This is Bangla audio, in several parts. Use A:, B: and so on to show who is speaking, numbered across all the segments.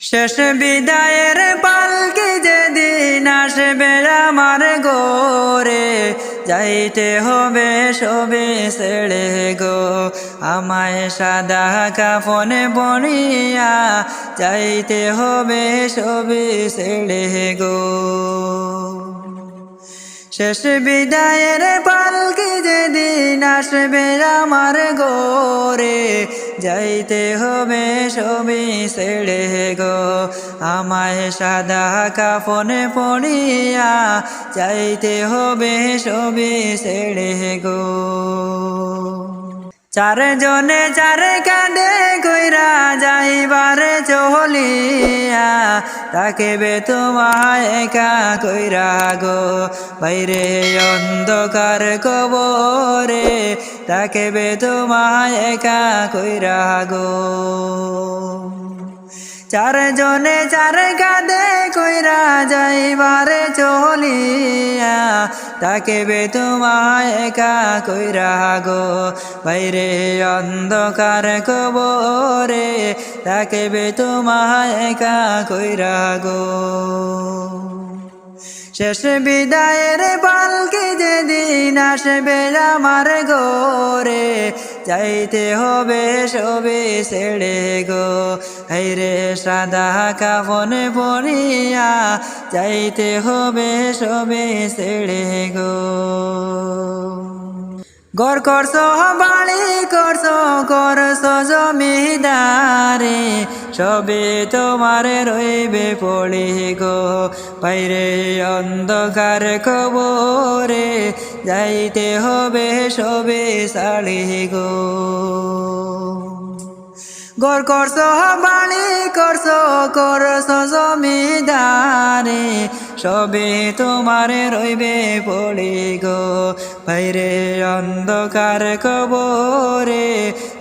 A: শেষ বিদায়ের পালকি যেদিন আসবে আমার গোরে, যাইতে হবে সবে ছেড়ে গো। আমায় সাদা কাফনে বনিয়া যাইতে হবে সবে ছেড়ে গো। শেষ বিদায়ের পালকি যেদিন আসবে আমার গোরে যাইতে হবে সবই ছেড়ে গো। আমায় সাদা কাফনে পড়িয়া যাইতে হবে সবই ছেড়ে গো। চারজনে চার কাঁদে কইরা যাইবার চলিয়া, তাকে বে তোমায় একা কইরা গো। বাইরে অন্ধকার কবরে, তাকে বে তোমায় একা কইরা গো। চারজনে চার কাঁদে কইরা যাইবারে চলিয়া তাকে বে তোমায় একা কইরা গো বাইরে অন্ধকার কবরে তাকে বে তোমায় একা কইরা গো শেষ বিদায়ের পালকে যেদিন আসবে আমার গোরে যাইতে হবে সবে ছেড়ে গো। হাইরে সাদা কাফনে পড়িয়া যাইতে হবে সবে ছেড়ে গো। গর করছ বাড়ি করছ করছ জমিদারে। সবে তোমার রইবে পড়ে গো। বাইরে অন্ধকার কবরে যাইতে হবে সবে সাড়ে গো। গর করছ, বাণী করছ, করছ জমিদারে। সবে তোমার রইবে পড়ে গো। বাইরে অন্ধকার কবরে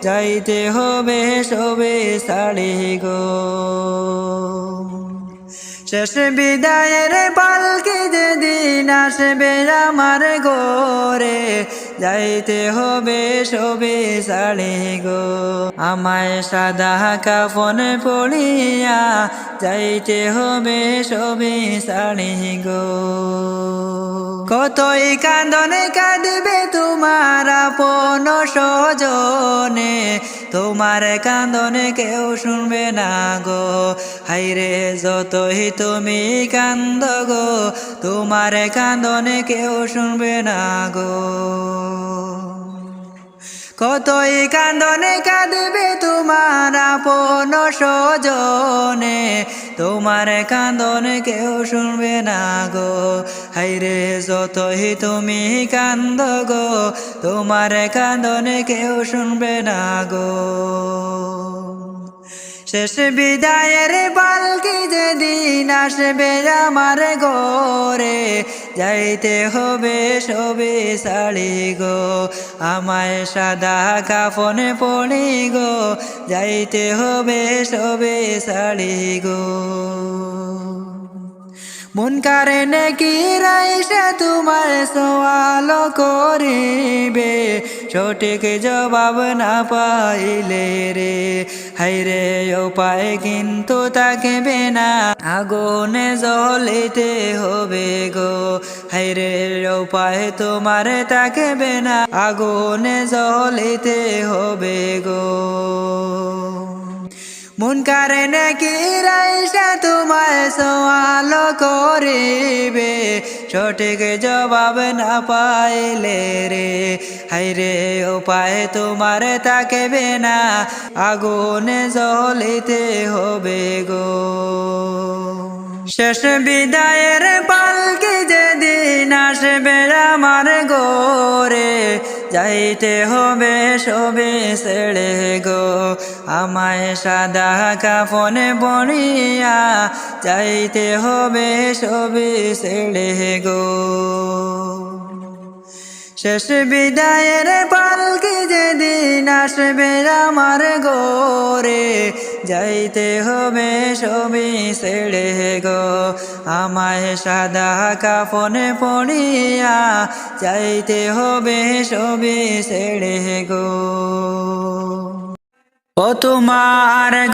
A: যাইতে হবে সবে সাড়ে গো। শেষ বিদায়ের পালকি যেদিন আসবে আমার গোরে যাইতে হবে সবে সাড়ে গো। আমায় সাদা কাফন পড়িয়া যাইতে হবে সবে সাড়ে গো। কতই কান্দনে কাঁদবে তোমার আপন সজনে তোমার কান্দনে কেউ শুনবে না গো। হাইরে, যতই তুমি কান্দ গো, তোমার কান্দনে কেউ শুনবে না গো। কতই কান্দনে কাঁদবে তোমার সজনে, তোমার কান্দনে কেউ শুনবে না গো। হাইরে যতই তুমি কান্দ গো, তোমার কান্দনে কেউ শুনবে না গো। শেষ বিদায়ের পালকি যেদিন আসবে আমার গোরে যাইতে হবে সবে সাড়ি গো। আমায় সাদা কাফনে পড়ি গো। যাইতে হবে সবে সাড়ি গো। মন কারে নাকি রাইসা তোমার সওয়াল করিবে? সঠিক জবাব না পাইলে রে হাইরে উপায় কিন্তু তাকে না। আগুনে জ্বলিতে হবে গো হাইরে উপায় তোমার তাকে না। আগুনে জ্বলিতে হবে গো। মন কারে নাকি রাইসা তোমায় সওয়াল করিবে? সঠিক জবাব না পাইলে রে হাইরে উপায় তোমার তাকে না। আগুনে জ্বলিতে হবে গো। শেষ বিদায়ের পালকি যেদিন আসবে আমার গোরে যাইতে হবে সবে ছেড়ে গো। আমায় সাদা কাফনে বনিয়া যাইতে হবে সবে ছেড়ে গো। শেষ বিদায়ের পালকি যেদিন আসবে আমার গোরে যাইতে হবে সবই ছেড়ে গো। আমায় সাদা কাফনে পড়িয়া যাইতে হবে সবই ছেড়ে গো। ও তোমার